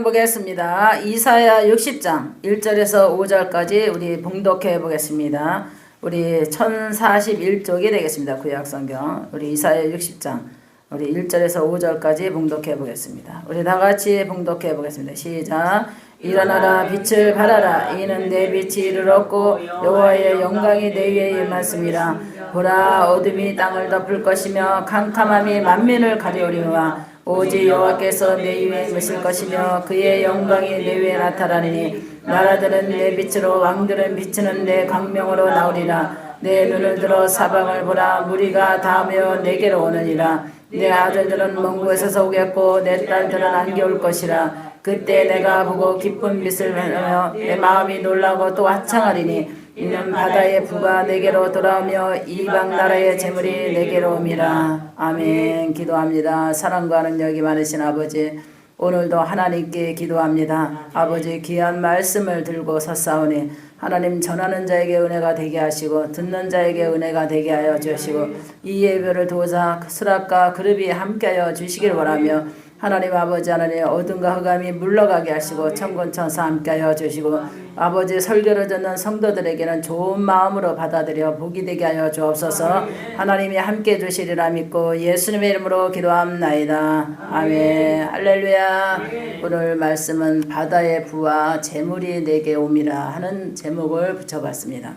보겠습니다. 이사야 60장 1절에서 5절까지 우리 봉독해 보겠습니다. 우리 1041쪽이 되겠습니다. 구약 성경. 우리 이사야 60장 우리 1절에서 5절까지 봉독해 보겠습니다. 우리 다 같이 봉독해 보겠습니다. 시작. 일어나라 빛을 발하라 이는 내 빛이 이르렀고 여호와의 영광이 내 위에 임하습니다. 보라 어둠이 땅을 덮을 것이며 캄캄함이 만민을 가려우리와 오직 여호와께서 내 위에 임으실 것이며 그의 영광이 내 위에 나타나리니 나라들은 내 빛으로 왕들은 비치는 내 광명으로 나오리라. 내 눈을 들어 사방을 보라. 무리가 닿으며 내게로 오느니라. 내 아들들은 먼 곳에서 오겠고 내 딸들은 안개 올 것이라. 그때 내가 보고 기쁜 빛을 내며 내 마음이 놀라고 또 화창하리니 이는 바다의 부가 내게로 돌아오며 이방 나라의 재물이 내게로 옵니다. 아멘. 기도합니다. 사랑과 능력이 많으신 아버지 오늘도 하나님께 기도합니다. 아버지 귀한 말씀을 들고 섰사오니 하나님 전하는 자에게 은혜가 되게 하시고 듣는 자에게 은혜가 되게 하여 주시고 이 예배를 도자 수락과 그룹이 함께하여 주시길 바라며 하나님 아버지 하나님 어둠과 흑암이 물러가게 하시고 천군천사 함께하여 주시고 아버지 설교를 듣는 성도들에게는 좋은 마음으로 받아들여 복이 되게 하여 주옵소서. 하나님이 함께 주시리라 믿고 예수님의 이름으로 기도합나이다. 아멘. 할렐루야. 오늘 말씀은 바다의 부와 재물이 내게 옴이라 하는 제목을 붙여봤습니다.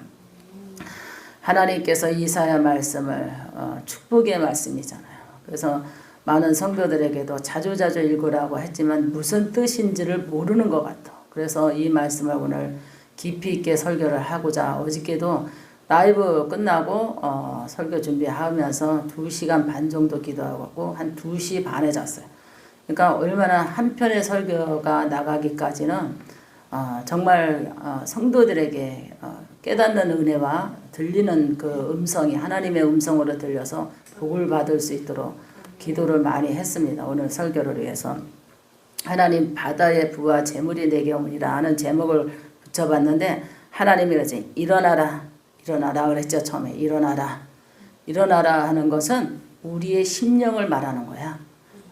하나님께서 이사야 말씀을 어, 축복의 말씀이잖아요. 그래서 많은 성도들에게도 자주자주 읽으라고 했지만 무슨 뜻인지를 모르는 것 같아. 그래서 이 말씀을 오늘 깊이 있게 설교를 하고자 어저께도 라이브 끝나고 어, 설교 준비하면서 2시간 반 정도 기도하고 한 2시 반에 잤어요. 그러니까 얼마나 한 편의 설교가 나가기까지는 어, 정말 어, 성도들에게 어, 깨닫는 은혜와 들리는 그 음성이 하나님의 음성으로 들려서 복을 받을 수 있도록 기도를 많이 했습니다. 오늘 설교를 위해서 하나님 바다의 부와 재물이 내게 오니라 하는 제목을 붙여봤는데 하나님이 그러지 일어나라 일어나라 그랬죠 처음에 일어나라 일어나라 하는 것은 우리의 심령을 말하는 거야.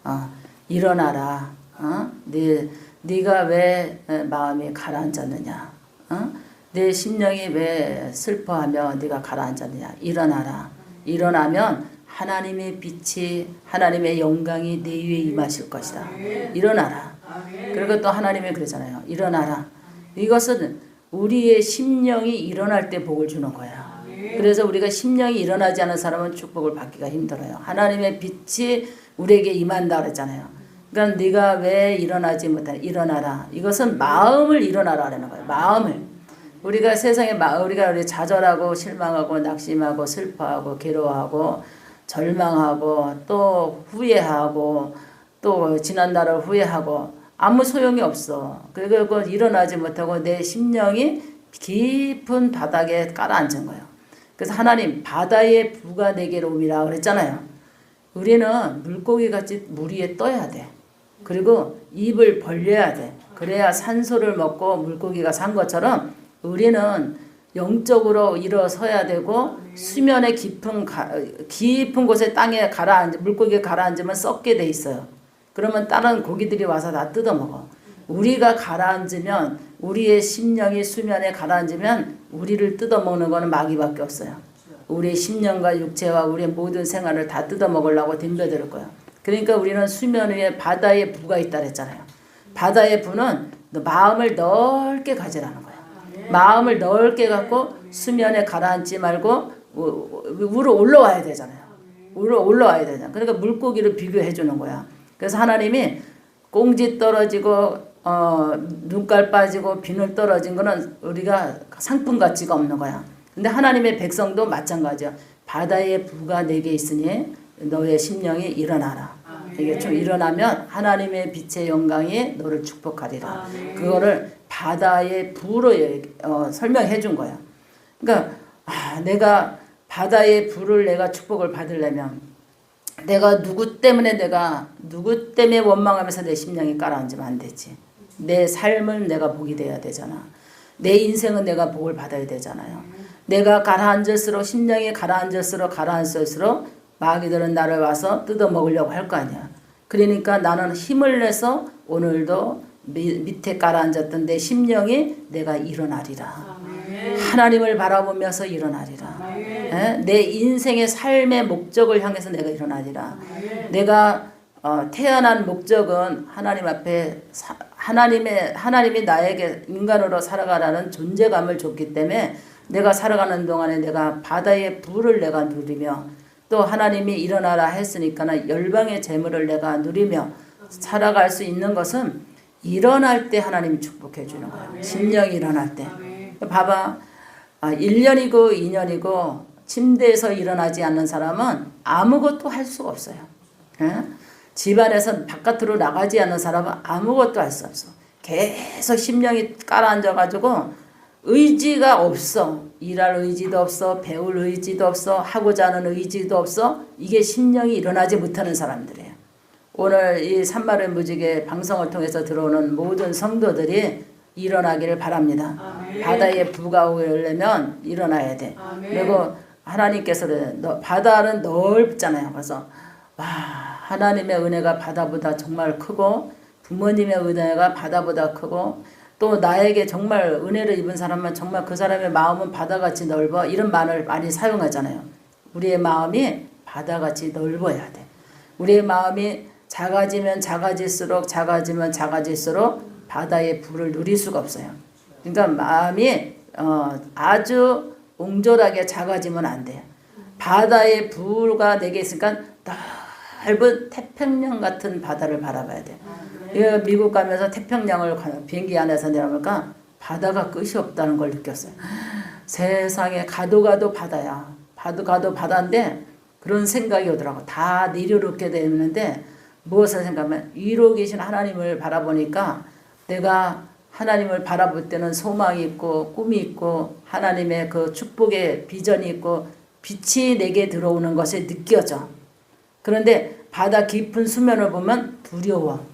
어, 일어나라. 어? 네, 네가 왜 마음이 가라앉았느냐? 어? 내 심령이 왜 슬퍼하며 네가 가라앉았느냐? 일어나라. 일어나면 하나님의 빛이 하나님의 영광이 내 위에 임하실 것이다. 일어나라. 그리고 또 하나님이 그러잖아요. 일어나라. 이것은 우리의 심령이 일어날 때 복을 주는 거야. 그래서 우리가 심령이 일어나지 않은 사람은 축복을 받기가 힘들어요. 하나님의 빛이 우리에게 임한다 그랬잖아요. 그러니까 네가 왜 일어나지 못하냐. 일어나라. 이것은 마음을 일어나라는 거예요. 마음을. 우리가 세상에 마, 우리가 우리 좌절하고 실망하고 낙심하고 슬퍼하고 괴로워하고 절망하고 또 후회하고 또 지난 날을 후회하고 아무 소용이 없어. 그리고 일어나지 못하고 내 심령이 깊은 바닥에 깔아앉은 거예요. 그래서 하나님 바다의 부가 내게로 오미라 그랬잖아요. 우리는 물고기 같이 물 위에 떠야 돼. 그리고 입을 벌려야 돼. 그래야 산소를 먹고 물고기가 산 것처럼 우리는 영적으로 일어서야 되고 수면에 깊은 가, 깊은 곳에 땅에 가라앉 물고기에 가라앉으면 썩게 돼 있어요. 그러면 다른 고기들이 와서 다 뜯어 먹어. 우리가 가라앉으면 우리의 심령이 수면에 가라앉으면 우리를 뜯어 먹는 거는 마귀밖에 없어요. 우리의 심령과 육체와 우리의 모든 생활을 다 뜯어 먹으려고 덤벼들 거야. 그러니까 우리는 수면 위에 바다의 부가 있다 그랬잖아요. 바다의 부는 마음을 넓게 가지라는. 마음을 넓게 갖고 수면에 가라앉지 말고 위로 올라와야 되잖아요. 위로 올라와야 되잖아. 그러니까 물고기를 비교해 주는 거야. 그래서 하나님이 꽁지 떨어지고 어, 눈깔 빠지고 비늘 떨어진 거는 우리가 상품 가치가 없는 거야. 근데 하나님의 백성도 마찬가지야. 바다의 부가 내게 있으니 너의 심령이 일어나라. 이게 좀 일어나면 하나님의 빛의 영광이 너를 축복하리라. 그거를 바다의 부로 어, 설명해 준 거야. 그러니까 아, 내가 바다의 부를 내가 축복을 받으려면 내가 누구 때문에 내가 누구 때문에 원망하면서 내 심령이 깔아앉으면 안 되지. 내 삶은 내가 복이 돼야 되잖아. 내 인생은 내가 복을 받아야 되잖아요. 내가 가라앉을수록 심령이 가라앉을수록 가라앉을수록 마귀들은 나를 와서 뜯어 먹으려고 할 거 아니야. 그러니까 나는 힘을 내서 오늘도 미, 밑에 깔아앉았던 내 심령이 내가 일어나리라. 아멘. 하나님을 바라보면서 일어나리라. 예? 내 인생의 삶의 목적을 향해서 내가 일어나리라. 아멘. 내가 어, 태어난 목적은 하나님 앞에 사, 하나님의 하나님이 나에게 인간으로 살아가라는 존재감을 줬기 때문에 내가 살아가는 동안에 내가 바다의 불을 내가 누리며 또 하나님이 일어나라 했으니까 열방의 재물을 내가 누리며 살아갈 수 있는 것은 일어날 때 하나님이 축복해 주는 거예요. 심령이 일어날 때. 봐봐. 아, 1년이고 2년이고 침대에서 일어나지 않는 사람은 아무것도 할 수가 없어요. 예? 집안에서 바깥으로 나가지 않는 사람은 아무것도 할 수 없어. 계속 심령이 깔아앉아가지고 의지가 없어. 일할 의지도 없어. 배울 의지도 없어. 하고자 하는 의지도 없어. 이게 심령이 일어나지 못하는 사람들이에요. 오늘 이 산마를 무지개 방송을 통해서 들어오는 모든 성도들이 일어나기를 바랍니다. 아멘. 바다에 부가 오려면 일어나야 돼. 아멘. 그리고 하나님께서 그래. 너, 바다는 넓잖아요. 그래서 와 하나님의 은혜가 바다보다 정말 크고 부모님의 은혜가 바다보다 크고 또 나에게 정말 은혜를 입은 사람은 정말 그 사람의 마음은 바다같이 넓어 이런 말을 많이 사용하잖아요. 우리의 마음이 바다같이 넓어야 돼. 우리의 마음이 작아지면 작아질수록 작아지면 작아질수록 바다의 불을 누릴 수가 없어요. 그러니까 마음이 어, 아주 옹졸하게 작아지면 안 돼요. 바다의 불가 내게 있으니까 넓은 태평양 같은 바다를 바라봐야 돼. 예, 미국 가면서 태평양을 가- 비행기 안에서 내려보니까 바다가 끝이 없다는 걸 느꼈어요. 세상에 가도 가도 바다야. 가도 가도 바다인데 그런 생각이 오더라고. 다 내려놓게 되는데 무엇을 생각하면 위로 계신 하나님을 바라보니까 내가 하나님을 바라볼 때는 소망이 있고 꿈이 있고 하나님의 그 축복의 비전이 있고 빛이 내게 들어오는 것이 느껴져. 그런데 바다 깊은 수면을 보면 두려워.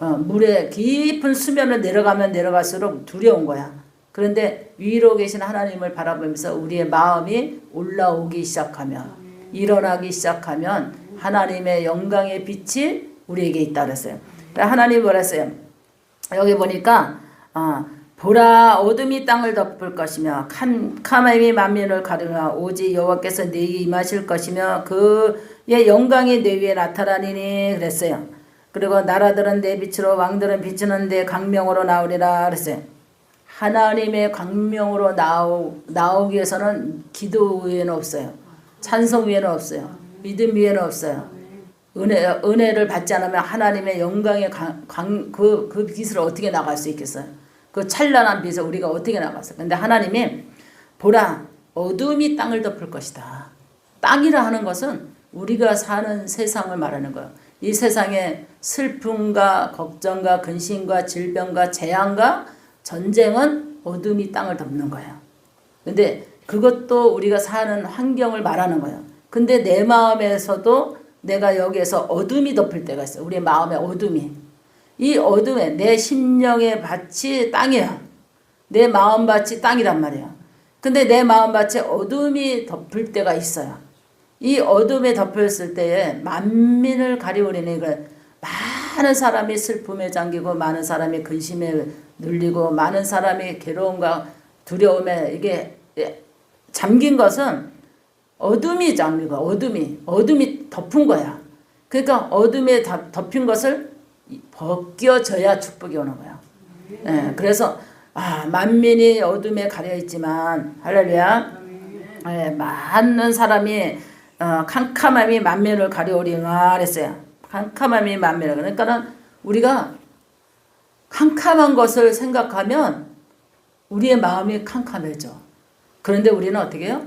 어, 물의 깊은 수면을 내려가면 내려갈수록 두려운 거야. 그런데 위로 계신 하나님을 바라보면서 우리의 마음이 올라오기 시작하면 일어나기 시작하면 하나님의 영광의 빛이 우리에게 있다 그랬어요. 하나님 뭐라 했어요? 여기 보니까 어, 보라 어둠이 땅을 덮을 것이며 캄 카마임이 만민을 가르며 오직 여호와께서 네게 임하실 것이며 그의 영광이 내 위에 나타나니니 그랬어요. 그리고 나라들은 내 빛으로 왕들은 비추는 내 강명으로 나오리라 그랬어요. 하나님의 강명으로 나오, 나오기 위해서는 기도 위에는 없어요. 찬송 위에는 없어요. 믿음 위에는 없어요. 은혜, 은혜를 받지 않으면 하나님의 영광의 강, 강, 그, 그 빛을 어떻게 나갈 수 있겠어요? 그 찬란한 빛을 우리가 어떻게 나갔어요? 근데 하나님이 보라, 어둠이 땅을 덮을 것이다. 땅이라 하는 것은 우리가 사는 세상을 말하는 거예요. 이 세상에 슬픔과 걱정과 근심과 질병과 재앙과 전쟁은 어둠이 땅을 덮는 거예요. 근데 그것도 우리가 사는 환경을 말하는 거예요. 근데 내 마음에서도 내가 여기에서 어둠이 덮을 때가 있어요. 우리 마음의 어둠이. 이 어둠에 내 심령의 밭이 땅이야. 내 마음 밭이 땅이란 말이야. 근데 내 마음 밭에 어둠이 덮을 때가 있어요. 이 어둠에 덮였을 때에 만민을 가리우리니 그 많은 사람이 슬픔에 잠기고 많은 사람이 근심에 눌리고 많은 사람이 괴로움과 두려움에 이게 잠긴 것은 어둠이 잠기고 어둠이 어둠이 덮은 거야. 그러니까 어둠에 다- 덮인 것을 벗겨져야 축복이 오는 거야. 예, 그래서 아 만민이 어둠에 가려 있지만 할렐루야. 예, 많은 사람이 어, 캄캄함이 만면을 가려오리라 그랬어요. 캄캄함이 만면을 그러니까는 우리가 캄캄한 것을 생각하면 우리의 마음이 캄캄해져. 그런데 우리는 어떻게 해요?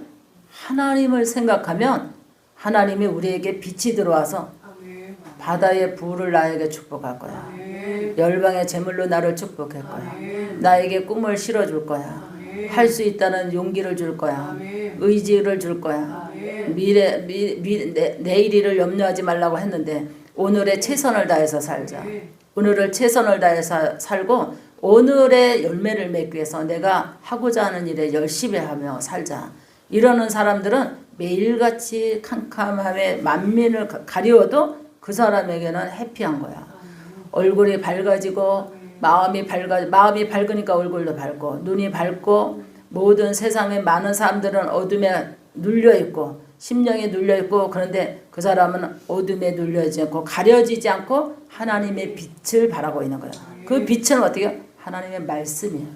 하나님을 생각하면 하나님이 우리에게 빛이 들어와서. 바다의 불을 나에게 축복할 거야. 열방의 제물로 나를 축복할 거야. 나에게 꿈을 실어줄 거야. 할 수 있다는 용기를 줄 거야. 의지를 줄 거야. 미래 미, 미, 내, 내일 일을 염려하지 말라고 했는데 오늘의 최선을 다해서 살자. 오늘을 최선을 다해서 살고 오늘의 열매를 맺기 위해서 내가 하고자 하는 일에 열심히 하며 살자. 이러는 사람들은 매일같이 캄캄함에 만민을 가- 가리워도 그 사람에게는 해피한 거야. 얼굴이 밝아지고 마음이 밝아 마음이 밝으니까 얼굴도 밝고 눈이 밝고 모든 세상의 많은 사람들은 어둠에 눌려 있고 심령에 눌려 있고 그런데 그 사람은 어둠에 눌려있지 않고 가려지지 않고 하나님의 빛을 바라고 있는 거예요. 그 빛은 어떻게? 하나님의 말씀이에요.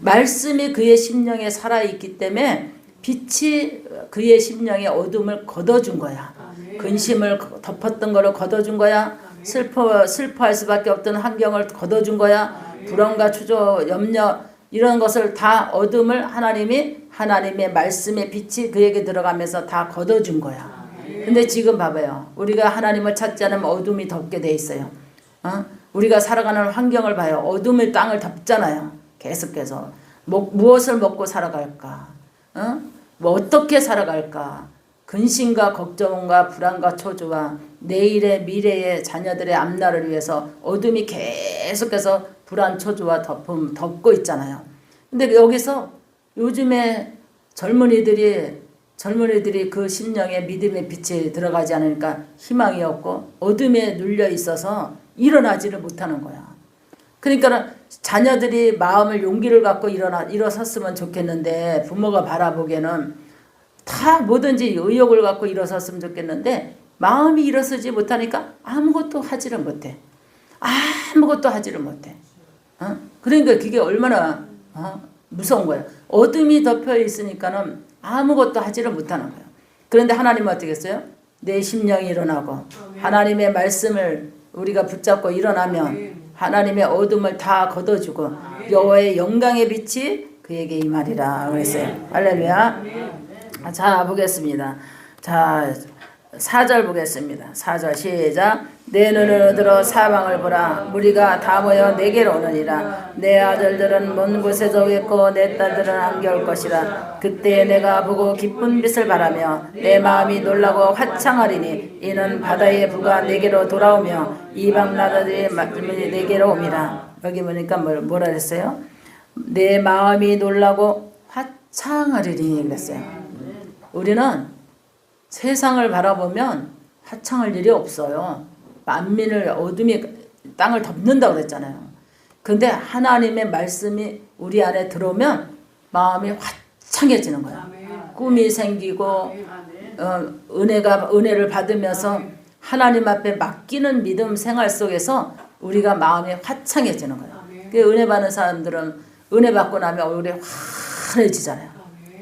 말씀이 그의 심령에 살아 있기 때문에 빛이 그의 심령의 어둠을 걷어준 거야. 근심을 덮었던 거를 걷어준 거야. 슬퍼 슬퍼할 수밖에 없던 환경을 걷어준 거야. 불안과 추조, 염려 이런 것을 다 어둠을 하나님이 하나님의 말씀의 빛이 그에게 들어가면서 다 걷어준 거야. 근데 지금 봐봐요. 우리가 하나님을 찾지 않으면 어둠이 덮게 돼 있어요. 어? 우리가 살아가는 환경을 봐요. 어둠의 땅을 덮잖아요. 계속해서 뭐, 무엇을 먹고 살아갈까? 어? 뭐 어떻게 살아갈까? 근심과 걱정과 불안과 초조와 내일의 미래의 자녀들의 앞날을 위해서 어둠이 계속해서 불안 초조와 덮음 덮고 있잖아요. 근데 여기서 요즘에 젊은이들이 젊은이들이 그 심령에 믿음의 빛이 들어가지 않으니까 희망이 없고 어둠에 눌려 있어서 일어나지를 못하는 거야. 그러니까 자녀들이 마음을 용기를 갖고 일어나 일어섰으면 좋겠는데 부모가 바라보기에는 다 뭐든지 의욕을 갖고 일어섰으면 좋겠는데 마음이 일어서지 못하니까 아무것도 하지를 못해. 아무것도 하지를 못해. 어? 그러니까 그게 얼마나 어? 무서운 거예요. 어둠이 덮여 있으니까는 아무것도 하지를 못하는 거예요. 그런데 하나님은 어떻게 했어요? 내 심령이 일어나고 하나님의 말씀을 우리가 붙잡고 일어나면 하나님의 어둠을 다 걷어주고 여호와의 영광의 빛이 그에게 임하리라 그랬어요. 할렐루야. 자 보겠습니다. 자 4절 보겠습니다. 4절 시작. 내 눈을 들어 사방을 보라. 무리가 다 모여 내게로 오느니라. 내 아들들은 먼 곳에서 오겠고 내 딸들은 안겨올 것이라. 그때 내가 보고 기쁜 빛을 바라며 내 마음이 놀라고 화창하리니 이는 바다의 부가 내게로 돌아오며 이방 나라들의 말씀이 내게로 옵니다. 여기 보니까 뭘, 뭐라 그랬어요? 내 마음이 놀라고 화창하리니 그랬어요. 우리는 세상을 바라보면 화창할 일이 없어요. 만민을 어둠이 땅을 덮는다고 그랬잖아요. 근데 하나님의 말씀이 우리 안에 들어오면 마음이 화창해지는 거야. 꿈이 생기고 어, 은혜가 은혜를 받으면서 하나님 앞에 맡기는 믿음 생활 속에서 우리가 마음이 화창해지는 거야. 그 은혜 받는 사람들은 은혜 받고 나면 얼굴이 환해지잖아요.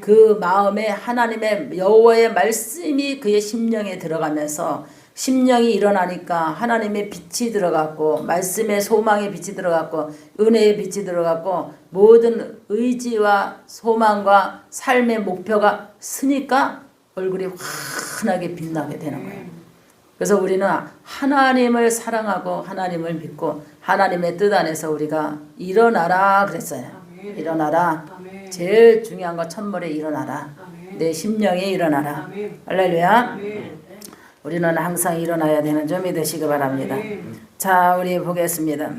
그 마음에 하나님의 여호와의 말씀이 그의 심령에 들어가면서 심령이 일어나니까 하나님의 빛이 들어갔고 말씀의 소망의 빛이 들어갔고 은혜의 빛이 들어갔고 모든 의지와 소망과 삶의 목표가 쓰니까 얼굴이 환하게 빛나게 되는 거예요. 그래서 우리는 하나님을 사랑하고 하나님을 믿고 하나님의 뜻 안에서 우리가 일어나라 그랬어요. 일어나라. 제일 중요한 거 첫머리에 일어나라. 내 심령에 일어나라. 할렐루야. 우리는 항상 일어나야 되는 점이 되시기 바랍니다. 자, 우리 보겠습니다.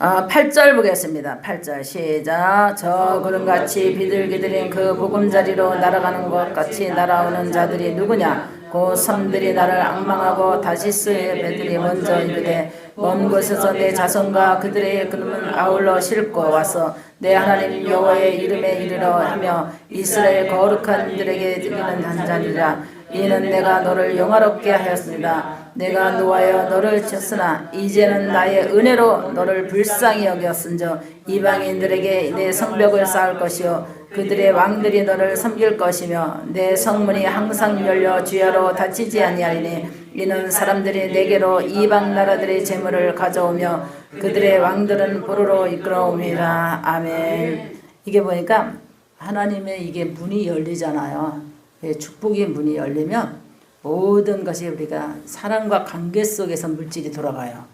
아, 8절 보겠습니다. 8절 시작. 저 구름같이 비둘기들인 그 보금자리로 날아가는 것 같이 날아오는 자들이 누구냐? 그 섬들이 나를 악망하고 다시스의 배들이 먼저 이르되 먼 곳에서 내 자손과 그들의 그름은 아울러 싣고 와서 내 하나님 여호와의 이름에 이르러 하며 이스라엘 거룩한 이들에게 드리는 한자리라 이는 내가 너를 영화롭게 하였습니다. 내가 노하여 너를 쳤으나 이제는 나의 은혜로 너를 불쌍히 여겼은저 이방인들에게 내 성벽을 쌓을 것이요 그들의 왕들이 너를 섬길 것이며 내 성문이 항상 열려 주야로 닫히지 아니하리니 이는 사람들이 내게로 이방 나라들의 재물을 가져오며 그들의 왕들은 보로로 이끌어옵니다. 아멘. 이게 보니까 하나님의 이게 문이 열리잖아요. 예, 축복의 문이 열리면 모든 것이 우리가 사랑과 관계 속에서 물질이 돌아가요.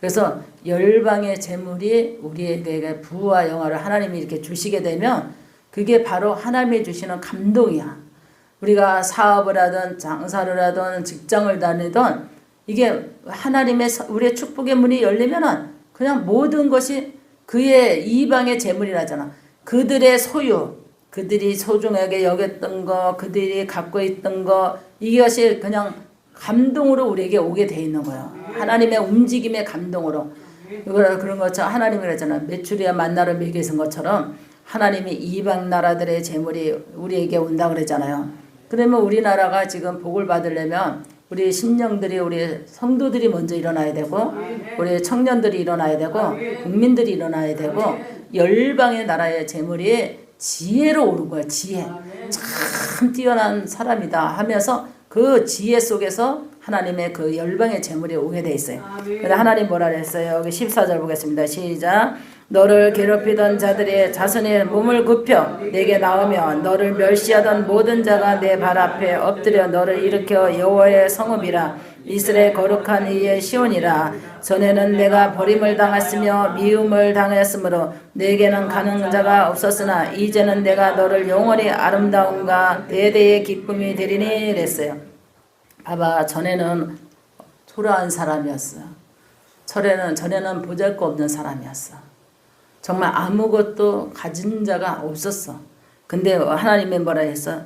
그래서 열방의 재물이 우리에게 부와 영화를 하나님이 이렇게 주시게 되면 그게 바로 하나님이 주시는 감동이야. 우리가 사업을 하든 장사를 하든 직장을 다니든 이게 하나님의 우리의 축복의 문이 열리면은 그냥 모든 것이 그의 이방의 재물이라잖아. 그들의 소유, 그들이 소중하게 여겼던 거, 그들이 갖고 있던 거, 이것이 그냥 감동으로 우리에게 오게 돼 있는 거예요. 하나님의 움직임의 감동으로. 그런 것처럼 하나님이 그랬잖아. 메추리와 만나를 먹이신 것처럼 하나님이 이방 나라들의 재물이 우리에게 온다 그랬잖아요. 그러면 우리나라가 지금 복을 받으려면 우리 신령들이 우리 성도들이 먼저 일어나야 되고 우리 청년들이 일어나야 되고 국민들이 일어나야 되고 열방의 나라의 재물이 지혜로 오른 거야 지혜 참 뛰어난 사람이다 하면서 그 지혜 속에서 하나님의 그 열방의 재물이 오게 돼 있어요. 근데 하나님 뭐라 그랬어요? 여기 14절 보겠습니다. 시작. 너를 괴롭히던 자들의 자손의 몸을 굽혀 내게 나오며 너를 멸시하던 모든 자가 내 발 앞에 엎드려 너를 일으켜 여호와의 성읍이라 이스라엘 거룩한 이의 시온이라 전에는 내가 버림을 당했으며 미움을 당했으므로 내게는 가는 자가 없었으나 이제는 내가 너를 영원히 아름다움과 대대의 기쁨이 되리니 이랬어요. 봐봐 전에는 초라한 사람이었어. 전에는 전에는 보잘것없는 사람이었어. 정말 아무것도 가진 자가 없었어. 근데 하나님이 뭐라 했어?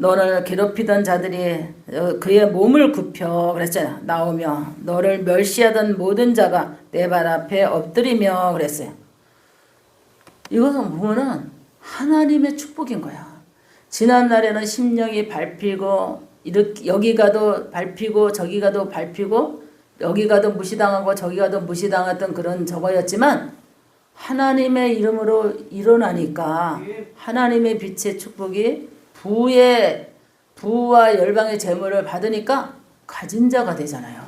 너를 괴롭히던 자들이 어, 그의 몸을 굽혀 그랬잖아. 나오며 너를 멸시하던 모든 자가 내 발 앞에 엎드리며 그랬어요. 이것은 보면은 하나님의 축복인 거야. 지난 날에는 심령이 밟히고 이렇게 여기 가도 밟히고 저기 가도 밟히고 여기 가도 무시당하고 저기 가도 무시당했던 그런 저거였지만 하나님의 이름으로 일어나니까 하나님의 빛의 축복이 부의 부와 열방의 재물을 받으니까 가진 자가 되잖아요.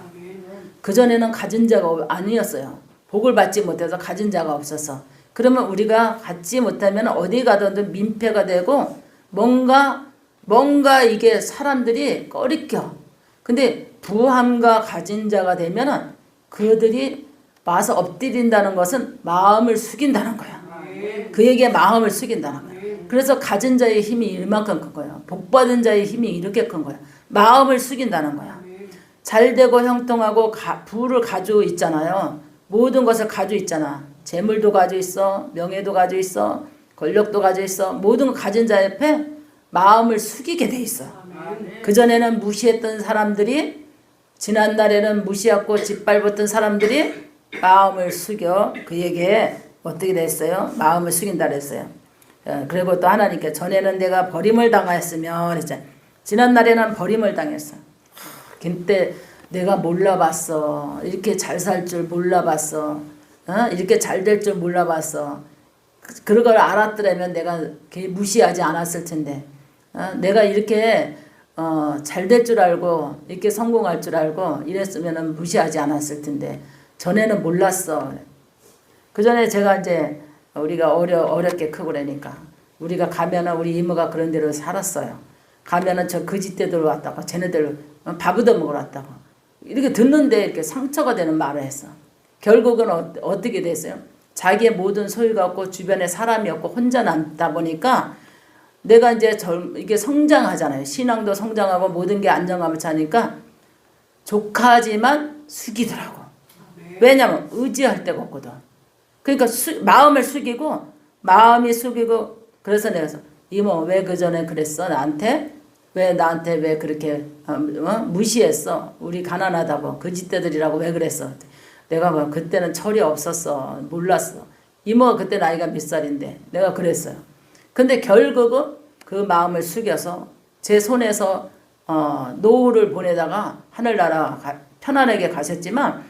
그 전에는 가진 자가 아니었어요. 복을 받지 못해서 가진 자가 없었어. 그러면 우리가 갖지 못하면 어디 가든 민폐가 되고 뭔가 뭔가 이게 사람들이 꺼리껴. 근데 부함과 가진 자가 되면은 그들이 와서 엎드린다는 것은 마음을 숙인다는 거야. 그에게 마음을 숙인다는 거야. 그래서 가진 자의 힘이 이만큼 큰 거야. 복 받은 자의 힘이 이렇게 큰 거야. 마음을 숙인다는 거야. 잘 되고 형통하고 가, 부를 가지고 있잖아요. 모든 것을 가지고 있잖아. 재물도 가지고 있어. 명예도 가지고 있어. 권력도 가지고 있어. 모든 걸 가진 자 옆에 마음을 숙이게 돼 있어. 그전에는 무시했던 사람들이 지난날에는 무시하고 짓밟았던 사람들이 마음을 숙여 그에게 어떻게 됐어요? 마음을 숙인다 그랬어요. 어, 그리고 또 하나님께 전에는 내가 버림을 당하였으며 그랬잖아요. 지난날에는 버림을 당했어. 그때 내가 몰라봤어. 이렇게 잘 살 줄 몰라봤어. 어? 이렇게 잘 될 줄 몰라봤어. 그- 그런 걸 알았더라면 내가 걔 무시하지 않았을 텐데. 어? 내가 이렇게 어, 잘 될 줄 알고 이렇게 성공할 줄 알고 이랬으면 무시하지 않았을 텐데 전에는 몰랐어. 그 전에 제가 이제 우리가 어려 어렵게 크고 그러니까 우리가 가면은 우리 이모가 그런 데로 살았어요. 가면은 저 거짓대들 왔다고 쟤네들 밥 얻어 먹으러 왔다고 이렇게 듣는데 이렇게 상처가 되는 말을 했어. 결국은 어, 어떻게 됐어요? 자기의 모든 소유가 없고 주변에 사람이 없고 혼자 남다 보니까 내가 이제 젊 이게 성장하잖아요. 신앙도 성장하고 모든 게 안정감을 찾으니까 조카지만 숙이더라고. 왜냐면 의지할 데가 없거든. 그러니까 수, 마음을 숙이고 마음이 숙이고 그래서 내가 이모 왜 그 전에 그랬어? 나한테? 왜 나한테 왜 그렇게 어, 어? 무시했어? 우리 가난하다고. 거짓대들이라고 왜 그랬어? 내가 뭐 그때는 철이 없었어. 몰랐어. 이모가 그때 나이가 몇 살인데 내가 그랬어요. 근데 결국은 그 마음을 숙여서 제 손에서 어, 노후를 보내다가 하늘나라 가, 편안하게 가셨지만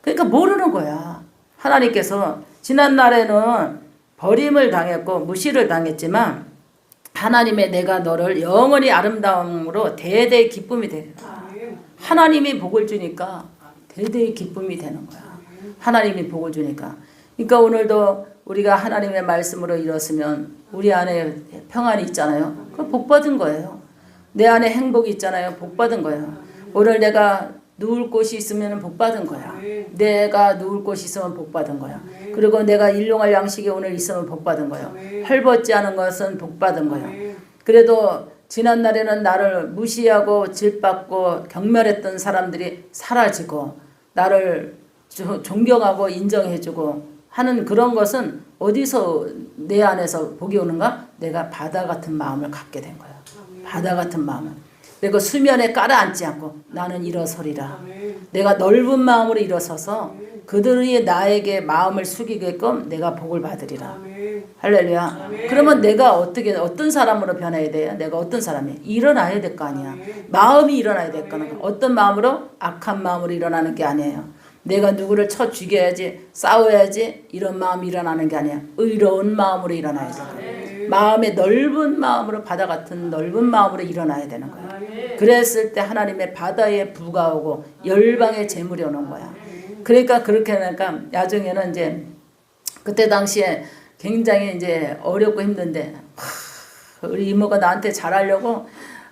그러니까 모르는 거야. 하나님께서 지난 날에는 버림을 당했고 무시를 당했지만 하나님의 내가 너를 영원히 아름다움으로 대대의 기쁨이 되리라. 하나님이 복을 주니까 대대의 기쁨이 되는 거야. 하나님이 복을 주니까. 그러니까 오늘도 우리가 하나님의 말씀으로 일었으면 우리 안에 평안이 있잖아요. 그 복 받은 거예요. 내 안에 행복이 있잖아요. 복 받은 거예요. 오늘 내가 누울 곳이 있으면 복 받은 거야. 내가 누울 곳이 있으면 복 받은 거야. 그리고 내가 일용할 양식이 오늘 있으면 복 받은 거야. 헐벗지 않은 것은 복 받은 거야. 그래도 지난 날에는 나를 무시하고 질받고 경멸했던 사람들이 사라지고 나를 조- 존경하고 인정해주고 하는 그런 것은 어디서 내 안에서 복이 오는가? 내가 바다 같은 마음을 갖게 된 거야. 바다 같은 마음을. 내가 수면에 깔아앉지 않고 나는 일어서리라. 내가 넓은 마음으로 일어서서 그들이 나에게 마음을 숙이게끔 내가 복을 받으리라. 할렐루야. 그러면 내가 어떻게 어떤 사람으로 변해야 돼요? 내가 어떤 사람이 일어나야 될 거 아니야. 마음이 일어나야 될 거는 어떤 마음으로 악한 마음으로 일어나는 게 아니에요. 내가 누구를 쳐 죽여야지 싸워야지 이런 마음이 일어나는 게 아니야. 의로운 마음으로 일어나야 돼. 마음의 넓은 마음으로 바다 같은 넓은 마음으로 일어나야 되는 거야. 그랬을 때 하나님의 바다에 부가 오고 열방의 재물이 오는 거야. 그러니까 그렇게 하니까 나중에는 이제 그때 당시에 굉장히 이제 어렵고 힘든데 하, 우리 이모가 나한테 잘하려고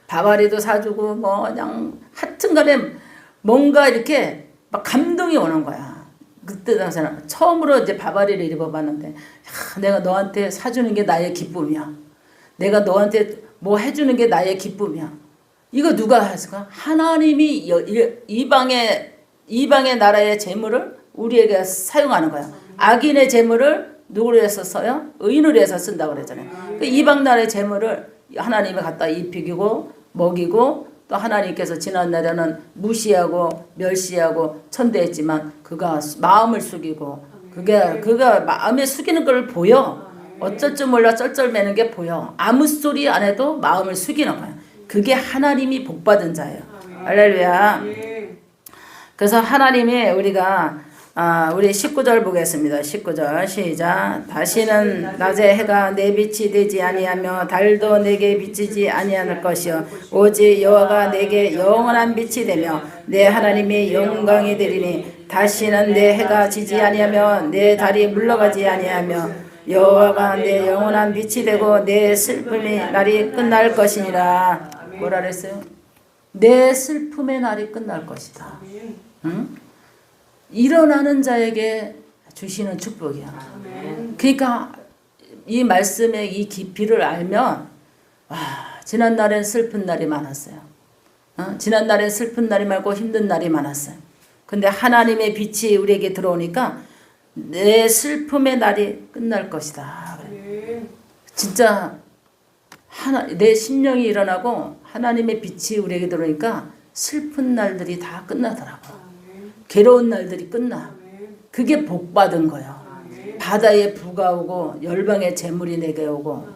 바바리도 사주고 뭐 그냥 하여튼간에 뭔가 이렇게 막 감동이 오는 거야. 그때 당시에는 처음으로 이제 바바리를 입어봤는데 야, 내가 너한테 사주는 게 나의 기쁨이야. 내가 너한테 뭐 해주는 게 나의 기쁨이야. 이거 누가 했을까? 하나님이 이방의 이방의 나라의 재물을 우리에게 사용하는 거야. 악인의 재물을 누구로 해서 써요? 의인으로 해서 쓴다고 그랬잖아요. 그 이방 나라의 재물을 하나님이 갖다 입히고 먹이고 또 하나님께서 지난 날에는 무시하고 멸시하고 천대했지만 그가 마음을 숙이고 그게 그가 마음에 숙이는 걸 보여. 어쩔 줄 몰라 쩔쩔매는 게 보여. 아무 소리 안 해도 마음을 숙이는 거야. 그게 하나님이 복 받은 자예요. 할렐루야. 그래서 하나님이 우리가 아, 우리 19절 보겠습니다. 19절 시작. 다시는 낮에 해가 내 빛이 되지 아니하며 달도 내게 비치지 아니할 것이요 오직 여호와가 내게 영원한 빛이 되며 내 하나님의 영광이 되리니 다시는 내 해가 지지 아니하며 내 달이 물러가지 아니하며 여호와가 내 영원한 빛이 되고 내 슬픔이 날이 끝날 것이니라. 뭐라 그랬어요? 내 슬픔의 날이 끝날 것이다. 응? 일어나는 자에게 주시는 축복이야. 그러니까 이 말씀의 이 깊이를 알면 와 지난 날엔 슬픈 날이 많았어요. 어? 지난 날엔 슬픈 날이 말고 힘든 날이 많았어요. 근데 하나님의 빛이 우리에게 들어오니까 내 슬픔의 날이 끝날 것이다. 진짜 하나 내 심령이 일어나고 하나님의 빛이 우리에게 들어오니까 슬픈 날들이 다 끝나더라고. 아멘. 괴로운 날들이 끝나. 아멘. 그게 복 받은 거예요. 아멘. 바다에 부가 오고 열방의 재물이 내게 오고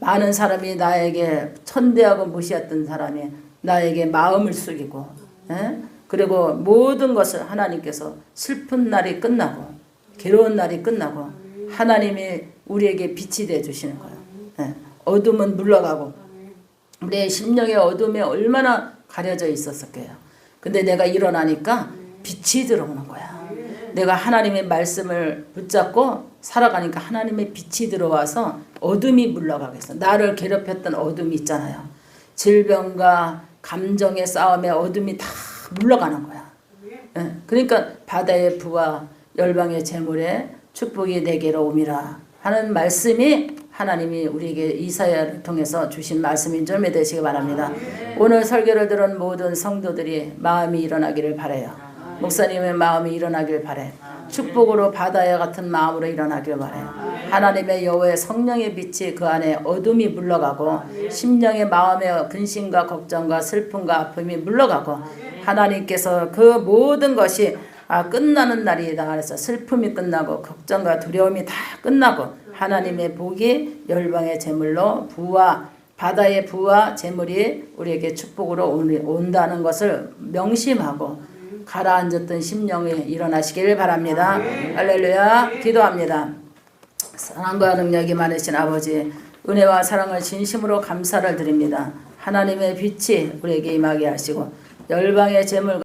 많은 사람이 나에게 천대하고 무시했던 사람이 나에게 마음을 숙이고 예? 그리고 모든 것을 하나님께서 슬픈 날이 끝나고 괴로운 날이 끝나고 하나님이 우리에게 빛이 돼 주시는 거예요. 예. 어둠은 물러가고 우리의 심령의 어둠에 얼마나 가려져 있었을게요. 근데 내가 일어나니까 빛이 들어오는 거야. 내가 하나님의 말씀을 붙잡고 살아가니까 하나님의 빛이 들어와서 어둠이 물러가겠어. 나를 괴롭혔던 어둠이 있잖아요. 질병과 감정의 싸움에 어둠이 다 물러가는 거야. 예, 그러니까 바다의 부와 열방의 재물에 축복이 내게로 오미라 하는 말씀이 하나님이 우리에게 이사야를 통해서 주신 말씀인 줄 믿으시기 바랍니다. 오늘 설교를 들은 모든 성도들이 마음이 일어나기를 바래요. 목사님의 마음이 일어나길 바래. 축복으로 바다와 같은 마음으로 일어나길 바래요. 하나님의 여호와의 성령의 빛이 그 안에 어둠이 물러가고 심령의 마음의 근심과 걱정과 슬픔과 아픔이 물러가고 하나님께서 그 모든 것이 아 끝나는 날이다 그래서 슬픔이 끝나고 걱정과 두려움이 다 끝나고 하나님의 복이 열방의 제물로 부와 바다의 부와 제물이 우리에게 축복으로 온- 온다는 것을 명심하고 가라앉았던 심령이 일어나시길 바랍니다. 할렐루야 기도합니다. 사랑과 능력이 많으신 아버지 은혜와 사랑을 진심으로 감사를 드립니다. 하나님의 빛이 우리에게 임하게 하시고 열방의 재물